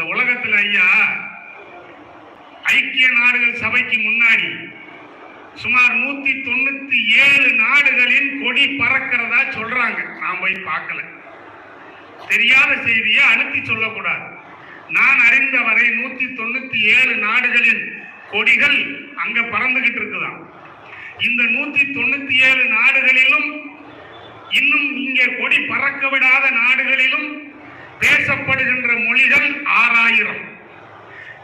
இந்த உலகத்தில் ஐயா ஐக்கிய நாடுகள் சபைக்கு முன்னாடி சுமார் நூத்தி தொண்ணூத்தி ஏழு நாடுகளின் கொடி பறக்கிறதா சொல்றாங்க. நான் போய் பார்க்கல. தெரியாத செய்தியை அழுத்தி சொல்லக்கூடாது. நான் அறிந்த வரை நூத்தி தொண்ணூத்தி ஏழு நாடுகளின் கொடிகள் அங்க பறந்துகிட்டு இருக்குதாம். இந்த நூத்தி தொண்ணூத்தி ஏழு நாடுகளிலும் இன்னும் இங்கே கொடி பறக்க விடாத நாடுகளிலும் பேசப்படுகின்ற மொழிகள் ஆறாயிரம்.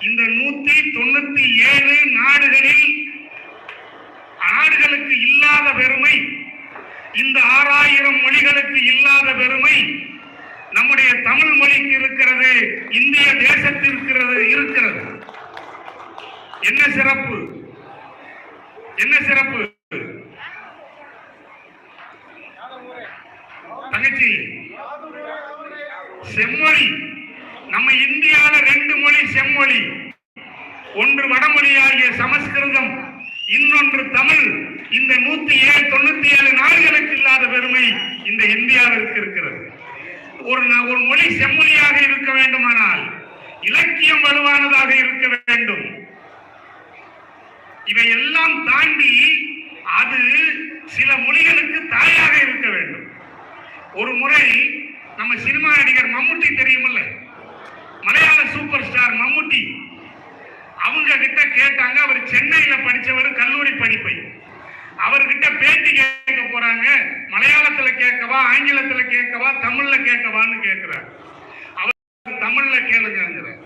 இந்த நூத்தி தொண்ணூத்தி ஏழு நாடுகளில் நாடுகளுக்கு இல்லாத பெருமை இந்த ஆறாயிரம் மொழிகளுக்கு இல்லாத பெருமை நம்முடைய தமிழ் மொழிக்கு இருக்கிறது இந்திய தேசத்திற்கிறது இருக்கிறது. என்ன சிறப்பு? என்ன சிறப்பு? செம்மொழி. நம்ம இந்தியால ரெண்டு மொழி செம்மொழி. ஒன்று வடமொழியாகிய சமஸ்கிருதம் இன்னொன்று தமிழ். இந்த நூத்தி ஏழு தொண்ணூத்தி ஏழு நாடுகளுக்கு இல்லாத பெருமை இந்த இந்தியாவிற்கு இருக்கிறது. ஒரு ஒரு மொழி செம்மொழியாக இருக்க வேண்டுமானால் இலக்கியம் வலுவானதாக இருக்க வேண்டும். இவையெல்லாம் தாண்டி அது சில மொழிகளுக்கு தாயாக இருக்க வேண்டும். ஒரு முறை நம்ம சினிமா நடிகர் மம்முட்டி தெரியுமில்ல? மலையாள சூப்பர் ஸ்டார் மம்முட்டி. அவங்க கிட்ட கேட்டாங்க அவர் சென்னையில படிச்சவர் கல்லூரி படிப்பை. அவர்கிட்ட பேட்டி கேட்க போறாங்க. மலையாளத்துல கேட்கவா ஆங்கிலத்துல கேட்கவா தமிழ்ல கேட்கவான்னு கேட்கிறார். அவர் தமிழ்ல கேளுங்கிறார்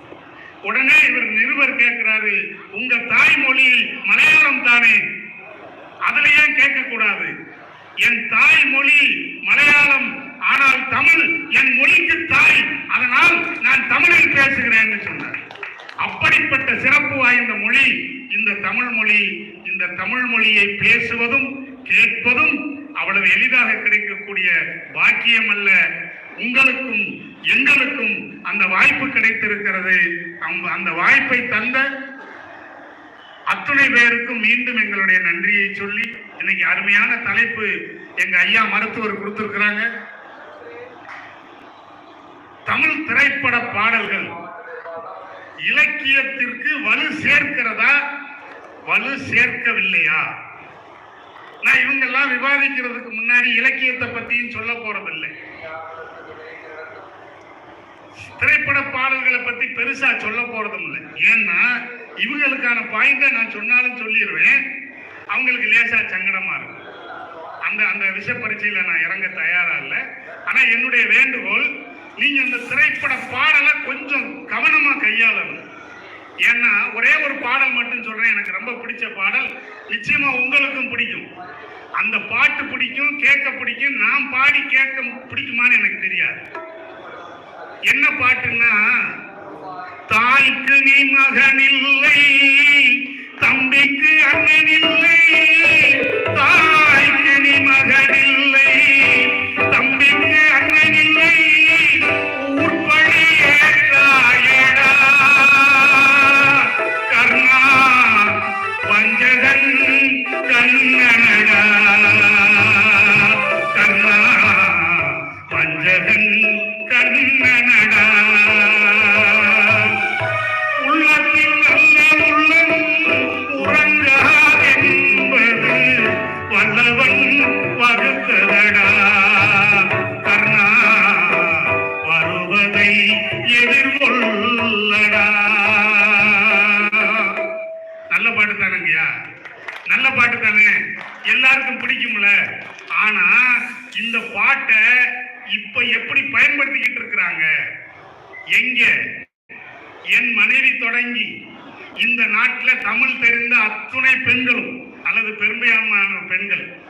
உடனே இவர் நிருபர் கேட்கிறாரு உங்க தாய்மொழி மலையாளம் தானே? அதுல ஏன் கேட்க கூடாது என் தாய்மொழி மலையாளம் ஆனால் தமிழ் என் மொழிக்கு தாய். அதனால் நான் தமிழில் பேசுகிறேன் சொன்னார். அப்படிப்பட்ட சிறப்பு வாய்ந்த மொழி இந்த தமிழ் மொழி. இந்த தமிழ் மொழியை பேசுவதும் கேட்பதும் அவ்வளவு எளிதாக கிடைக்கக்கூடிய பாக்கியம் அல்ல உங்களுக்கும் எங்களுக்கும் அந்த வாய்ப்பு கிடைத்திருக்கிறது. அந்த வாய்ப்பை தந்த அத்துணை பேருக்கும் மீண்டும் எங்களுடைய நன்றியை சொல்லி இன்னைக்கு அருமையான தலைப்பு எங்க ஐயா மருத்துவர் கொடுத்திருக்கிறாங்க. தமிழ் திரைப்பட பாடல்கள். இலக்கியத்திற்கு வலு சேர்க்கிறதா? வலு சேர்க்கவில்லையா? நான் இவங்கெல்லாம் விவாதிக்கிறதுக்கு முன்னாடி இலக்கியத்தை பத்தியும் சொல்ல போறதில்லை. திரைப்பட பாடல்களை பத்தி பெருசா சொல்ல போறதும் இல்லை ஏன்னா இவங்களுக்கான பாயிண்டை நான் சொன்னாலும் சொல்லிடுவேன் அவங்களுக்கு லேசா சங்கடமா இருக்கும் அந்த அந்த விஷ பரீட்சையில நான் இறங்க தயாரா இல்லை. ஆனா என்னுடைய வேண்டுகோள் நீங்க அந்த திரைப்பட பாடலை கொஞ்சம் கவனமா கையாளணும். ஏன்னா ஒரே ஒரு பாடல் மட்டும் சொல்றேன் எனக்கு ரொம்ப பிடிச்ச பாடல். நிச்சயமா உங்களுக்கும் பிடிக்கும். அந்த பாட்டு பிடிக்கும் கேட்க பிடிக்கும் நான் பாடி கேட்க பிடிக்குமான்னு எனக்கு தெரியாது. என்ன பாட்டுன்னா தாய்க்கு நீ மகன் இல்லை தம்பிக்கு அண்ணன் இல்லை இப்ப எப்படி பயன்படுத்திக்கிட்டு இருக்கிறாங்க? எங்க? என் மனைவி தொடங்கி. இந்த நாட்டில் தமிழ் தெரிந்த அத்துணை பெண்களும் அல்லது பெருமையான பெண்கள்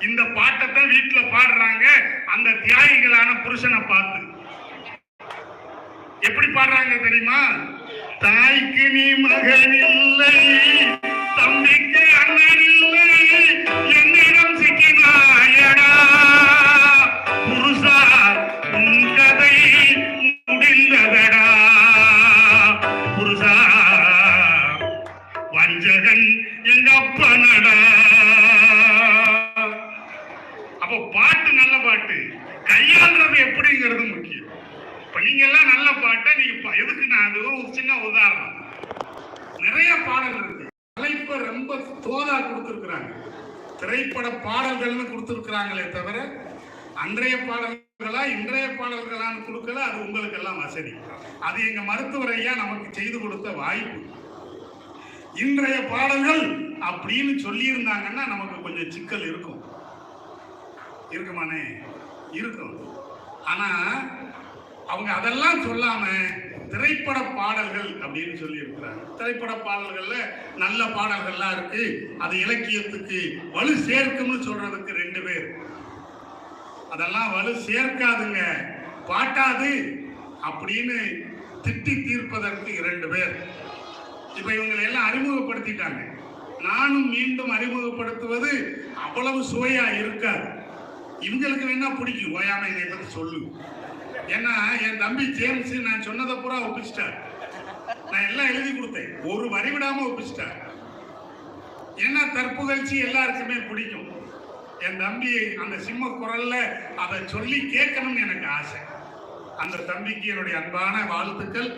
இந்த பாட்டை வீட்டில் பாடுறாங்க அந்த தியாகிகளான புருஷனை பார்த்து. எப்படி பாடுறாங்க தெரியுமா? தாய்க்கு நீ மகன் இல்லை. நல்ல பாட்டை நீங்க எதுக்கு நான் அது ஒரு சின்ன உதாரணம். நிறைய பாடல் இருக்கு. தலைப்பை ரொம்ப தோதா கொடுத்துருக்குறாங்க. திரைப்பட பாடல்கள்னு கொடுத்துருக்குறாங்களே தவிர அன்றைய பாடல்களா இன்றைய பாடல்களான்னு கொடுக்கல அது உங்களுக்கு எல்லாம் வசதி. அது எங்க மருத்துவர் ஐயா நமக்கு செய்து கொடுத்த வாய்ப்பு. இன்றைய பாடல்கள் அப்படின்னு சொல்லியிருந்தாங்கன்னா நமக்கு கொஞ்சம் சிக்கல் இருக்கும். இருக்குமானே இருக்கும். ஆனா அவங்க அதெல்லாம் சொல்லாம திரைப்பட பாடல்கள் அப்படின்னு சொல்லி இருக்கிறாங்க. திரைப்பட பாடல்கள்ல நல்ல பாடல்கள்லாம் இருக்கு. அது இலக்கியத்துக்கு வலு சேர்க்கும்னு சொல்றதுக்கு ரெண்டு பேர். அதெல்லாம் வலு சேர்க்காதுங்க. பாட்டாது அப்படின்னு திட்டி தீர்ப்பதற்கு இரண்டு பேர். இப்ப இவங்களை எல்லாம் அறிமுகப்படுத்திட்டாங்க. நானும் மீண்டும் அறிமுகப்படுத்துவது அவ்வளவு சுவையா இருக்காது. இவங்களுக்கு வேணா பிடிக்கும் ஓயாம இதை பத்தி சொல்லு. ஏன்னா என் தம்பி ஜேம்ஸ் நான் சொன்னதை பூரா ஒப்பிச்சிட்டார். நான் எல்லாம் எழுதி கொடுத்தேன். ஒரு வரி விடாம ஒப்பிச்சிட்டார். ஏன்னா தற்புகழ்ச்சி எல்லாருக்குமே பிடிக்கும். என் தம்பி அந்த சிம்ம குரல்ல அதை சொல்லி கேட்கணும்னு எனக்கு ஆசை. அந்த தம்பிக்கு என்னுடைய அன்பான வாழ்த்துக்கள்.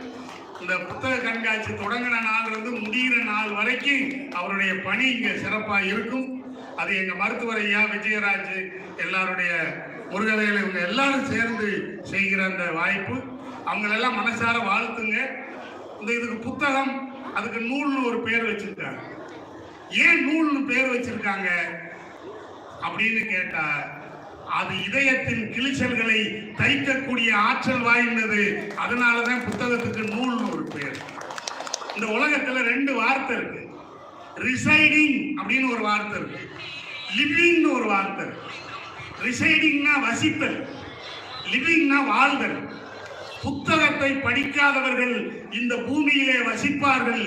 இந்த புத்தக கண்காட்சி தொடங்கின நாள் இருந்து முடிகிற நாள் வரைக்கும் அவருடைய பணி இங்க சிறப்பாக இருக்கும். அது எங்க மருத்துவர் ஐயா விஜயராஜ் எல்லாருடைய முருகவேல் இவங்க எல்லாரும் சேர்ந்து செய்கிற அந்த வாய்ப்பு. அவங்களெல்லாம் மனசார வாழ்த்துங்க. இந்த இதுக்கு புத்தகம் அதுக்கு நூல்னு ஒரு பேர் வச்சிருக்காங்க. ஏன் நூல்னு பேர் வச்சிருக்காங்க? அப்படின்னு கேட்டா அது இதயத்தின் கிழிச்சல்களை தைக்கக்கூடிய ஆற்றல் வாய்ந்தது. அதனாலதான் புத்தகத்துக்கு நூல்னு ஒரு பேர். இந்த உலகத்துல ரெண்டு வார்த்தை இருக்கு. ரிசைடிங் அப்படின்னு ஒரு வார்த்தை இருக்கு. லிவிங்னு ஒரு வார்த்தை ரிசைடிங்னா வசித்தல். லிவிங்னா வாழ்தல். புத்தகத்தை படிக்காதவர்கள் இந்த பூமியிலே வசிப்பார்கள்.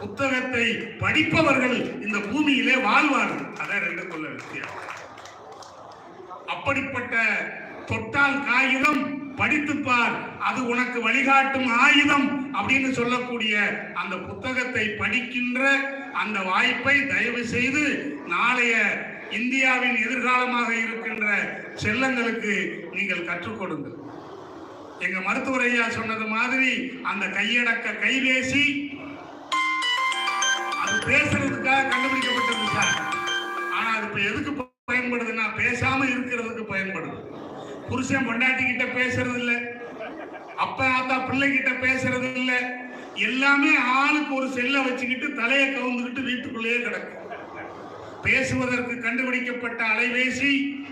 புத்தகத்தை படிப்பவர்கள் இந்த பூமியிலே வாழ்வார்கள். அதான் கொள்ள வித்தியாசம். அப்படிப்பட்ட தொட்டால் காகிதம் படித்துப்பார் அது உனக்கு வழிகாட்டும் ஆயுதம் அப்படின்னு சொல்லக்கூடிய அந்த புத்தகத்தை படிக்கின்ற அந்த வாய்ப்பை தயவு செய்து நாளைய இந்தியாவின் எதிர்காலமாக இருக்கின்ற செல்லங்களுக்கு நீங்கள் கற்றுக் கொடுங்கள். எங்க மருத்துவர் ஐயா சொன்னது மாதிரி அந்த கையடக்க கைபேசி அது பேசுறதுக்காக கண்டுபிடிக்கப்பட்டது சார். ஆனா அது இப்ப எதுக்கு பயன்படுதுன்னா பேசாம இருக்கிறதுக்கு பயன்படுது. புருஷன் பொண்டாட்டி கிட்ட பேசுறது இல்லை அப்ப ஆத்தா பிள்ளை கிட்ட பேசுறது இல்லை எல்லாமே ஆளுக்கு ஒரு செல்லை வச்சுக்கிட்டு தலையை கவுந்துக்கிட்டு வீட்டுக்குள்ளேயே கிடக்கு. பேசுவதற்கு கண்டுபிடிக்கப்பட்ட அலைபேசி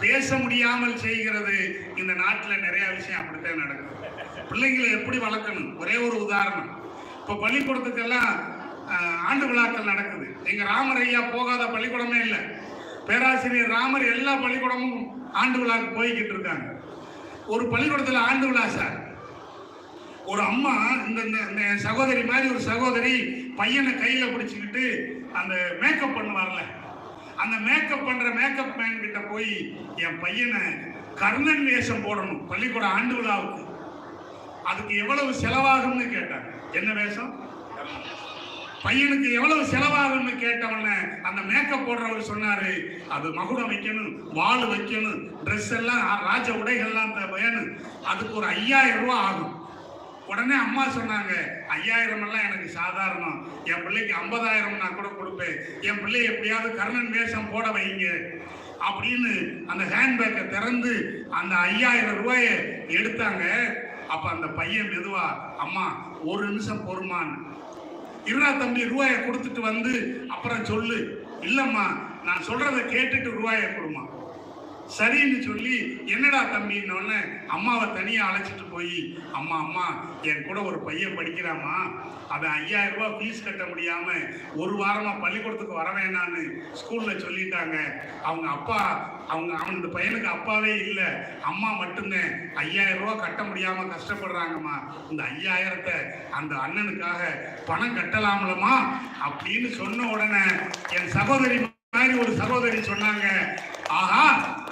பேச முடியாமல் செய்கிறது. இந்த நாட்டில் நிறைய விஷயம் அப்படித்தான் நடக்குது. பிள்ளைங்களை எப்படி வளர்க்கணும்? ஒரே ஒரு உதாரணம். இப்போ பள்ளிக்கூடத்துக்கெல்லாம் ஆண்டு விழாக்கள் நடக்குது. எங்கள் ராமர் ஐயா போகாத பள்ளிக்கூடமே இல்லை. பேராசிரியர் ராமர் எல்லா பள்ளிக்கூடமும் ஆண்டு விழாக்கு போய்கிட்டு இருக்காங்க. ஒரு பள்ளிக்கூடத்தில் ஆண்டு விழா சார். ஒரு அம்மா இந்த இந்த- சகோதரி மாதிரி ஒரு சகோதரி பையனை கையில் பிடிச்சிக்கிட்டு அந்த மேக்கப் பண்ணுவார்ல அந்த மேக்கப் பண்ற மேக்கப் மேன் கிட்ட போய் என் பையனை கர்ணன் வேஷம் போடணும் பள்ளிக்கூட ஆண்டு விழாவுக்கு. அதுக்கு எவ்வளவு செலவாகும்னு கேட்டாங்க. என்ன வேஷம்? பையனுக்கு எவ்வளவு செலவாகும்னு கேட்டவன அந்த மேக்கப் போடுறவர் சொன்னாரு அது மகுடம் வைக்கணும் வாள் வைக்கணும் ட்ரெஸ் எல்லாம் ராஜ உடைகள்லாம் வேணும் அதுக்கு ஒரு ஐயாயிரம் ரூபா ஆகும். உடனே அம்மா சொன்னாங்க ஐயாயிரம் எல்லாம் எனக்கு சாதாரணம். என் பிள்ளைக்கு ஐம்பதாயிரம் நான் கூட கொடுப்பேன். என் பிள்ளை எப்படியாவது கர்ணன் வேஷம் போட வைங்க. அப்படின்னு அந்த ஹேண்ட்பேக்கை திறந்து அந்த ஐயாயிரம் ரூபாயை எடுத்தாங்க. அப்ப அந்த பையன் மெதுவா அம்மா ஒரு நிமிஷம் பொறுமான் இருடா தம்பி ரூபாயை கொடுத்துட்டு வந்து அப்புறம் சொல்லு. இல்லம்மா நான் சொல்றதை கேட்டுட்டு ரூபாயை கொடுமா சரின்னு சொல்லி என்னடா தம்பின்னொடனே அம்மாவை தனியாக அழைச்சிட்டு போய் அம்மா அம்மா என் கூட ஒரு பையன் படிக்கிறாமா அவன் ஐயாயிரம் ரூபாய் ஃபீஸ் கட்ட முடியாம ஒரு வாரமாக பள்ளிக்கூடத்துக்கு வர வேணான்னு ஸ்கூலில் சொல்லிட்டாங்க. அவங்க அப்பா அவங்க அவன் இந்த பையனுக்கு அப்பாவே இல்லை. அம்மா மட்டும்தான் ஐயாயிரம் ரூபா கட்ட முடியாம கஷ்டப்படுறாங்கம்மா. இந்த ஐயாயிரத்தை அந்த அண்ணனுக்காக பணம் கட்டலாம்லம்மா அப்படின்னு சொன்ன உடனே என் சகோதரி மாதிரி ஒரு சகோதரி சொன்னாங்க. ஆஹா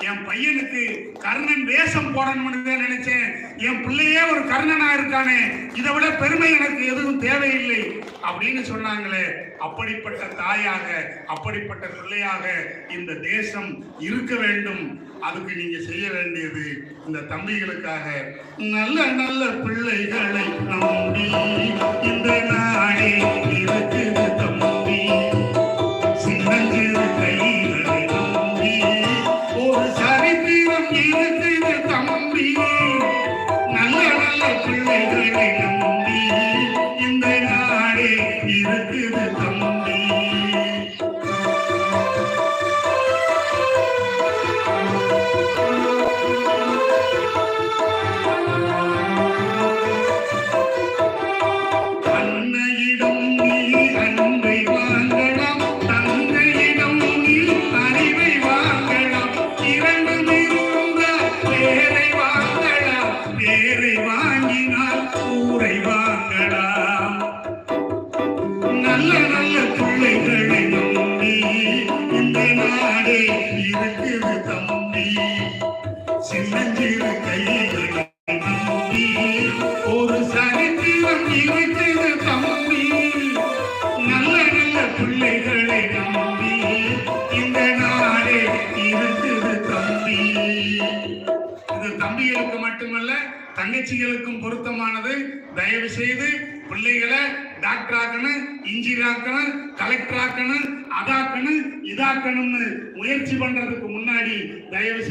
என் பையனுக்கு கர்ணன் வேஷம் போடணும்னு தான் நினைச்சேன். என் பிள்ளையே ஒரு கர்ணனா இருக்கானே இதை விட பெருமை எனக்கு எதுவும் தேவையில்லை அப்படின்னு சொன்னாங்களே. அப்படிப்பட்ட தாயாக அப்படிப்பட்ட பிள்ளையாக இந்த தேசம் இருக்க வேண்டும். அதுக்கு நீங்க செய்ய வேண்டியது இந்த தம்பிகளுக்காக நல்ல நல்ல பிள்ளைகளை நம்பி இந்த நாடே இருக்குது தம்பி. முயற்சிகளுக்கும் பொருத்தமானது. தயவு செய்து பிள்ளைகளை டாக்டர் ஆக்கணும் இன்ஜினியர் ஆக்கணும் கலெக்டர் ஆக்கணும் அதாக்கணும் இதாக்கணும்னு முயற்சி பண்றதுக்கு முன்னாடி தயவு